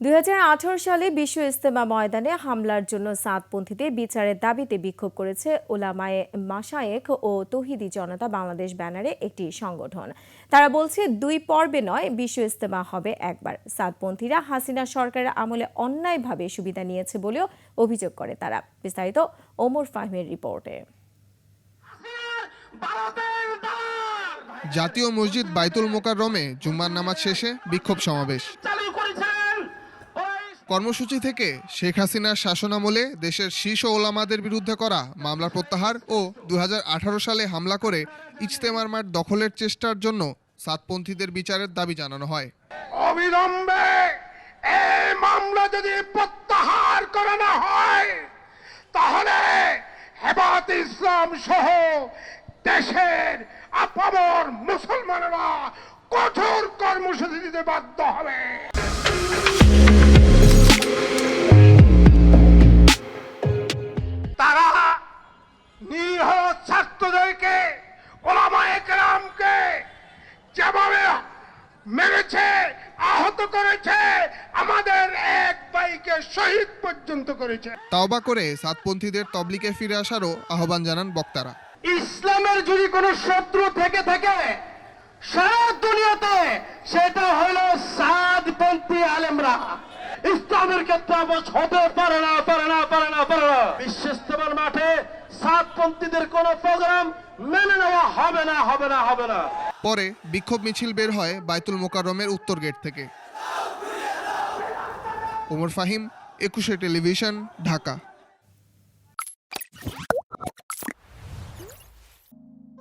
দুই হাজার আঠারো সালে বিশ্ব ইস্তেমা ময়দানে হামলার জন্য সাতপন্থীদের বিচারের দাবিতে বিক্ষোভ করেছে ওলামায়ে মাসায়েক ও তহিদি জনতা বাংলাদেশ ব্যানারে একটি সংগঠন। তারা বলছে, দুই পর্বে নয়, বিশ্ব ইস্তেমা হবে একবার। সাতপন্থীরা হাসিনা সরকারের আমলে অন্যায়ভাবে সুবিধা নিয়েছে বলেও অভিযোগ করে তারা। বিস্তারিত ওমর ফাহিমের রিপোর্টে। জাতীয় মসজিদ বাইতুল মোকাররমে জুম্মার নামাজ শেষে বিক্ষোভ সমাবেশ। কর্মসূচি থেকে শেখ হাসিনার শাসনামলে দেশের শীর্ষ ওলামাদের বিরুদ্ধে করা মামলা প্রত্যাহার ও দু হাজার আঠারো সালে হামলা করে ইজতেমার মাঠ দখলের চেষ্টার জন্য সাতপন্থীদের বিচারের দাবি জানানো হয়। অবিলম্বে এই মামলা যদি প্রত্যাহার করে না হয়, তাহলে হেবাত ইসলাম সহ দেশের আপামর মুসলমানেরা কঠোর কর্মসূচি দিতে বাধ্য হবে। মেরেছে আহত করেছে আমাদের এক ভাইকে শহীদ পর্যন্ত করেছে। তাওবা করে সাতপন্থীদের তবলিকে ফিরে আসারও আহ্বান জানান বক্তারা। ইসলামের যদি কোনো শত্রু থেকে থাকে সারা দুনিয়াতে সেটা হলো সাদপন্থী আলেমরা। ইসলামের ক্ষেত্রে আবাস হতে পারে না পারে না পারে না পারে না। বিশ্বস্তমার মাঠে সাতপন্থীদের কোন প্রোগ্রাম মেনে নেওয়া হবে না হবে না হবে না। পরে বিক্ষোভ মিছিল বের হয় বাইতুল মোকাররমের উত্তর গেট থেকে। ওমর ফাহিম, একুশে টেলিভিশন, ঢাকা।